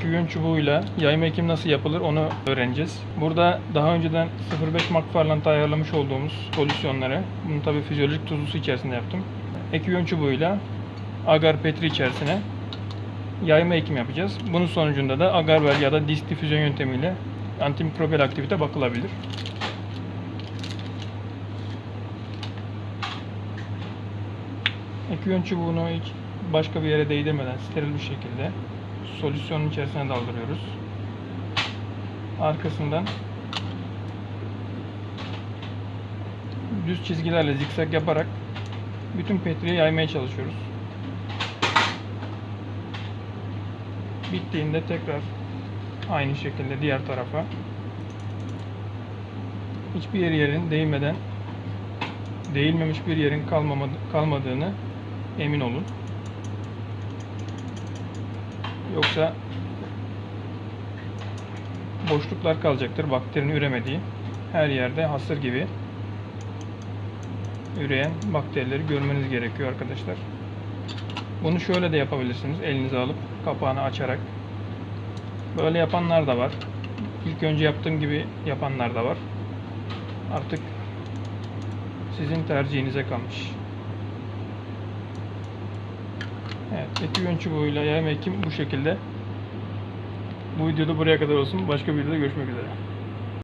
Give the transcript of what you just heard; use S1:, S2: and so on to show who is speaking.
S1: Ek yön çubuğuyla yayma ekim nasıl yapılır onu öğreneceğiz. Burada daha önceden 0.5 McFarland'da ayarlamış olduğumuz solüsyonları, bunu tabi fizyolojik tuzlu su içerisinde yaptım. Ek çubuğuyla agar petri içerisine yayma ekim yapacağız. Bunun sonucunda da agarvel ya da disk difüzyon yöntemiyle antimikrobiyal aktivite bakılabilir. Ek çubuğunu hiç başka bir yere değdirmeden steril bir şekilde solüsyonun içerisine daldırıyoruz. Arkasından düz çizgilerle zikzak yaparak bütün petriyi yaymaya çalışıyoruz. Bittiğinde tekrar aynı şekilde diğer tarafa hiçbir yeri yerin değmeden değilmemiş bir yerin kalmamadı, kalmadığını emin olun. Yoksa boşluklar kalacaktır bakterinin üremediği. Her yerde hasır gibi üreyen bakterileri görmeniz gerekiyor arkadaşlar. Bunu şöyle de yapabilirsiniz. Elinize alıp kapağını açarak. Böyle yapanlar da var. İlk önce yaptığım gibi yapanlar da var. Artık sizin tercihinize kalmış. Evet, eki yön çubuğuyla yayma ekim bu şekilde. Bu videoda buraya kadar olsun. Başka bir videoda görüşmek üzere.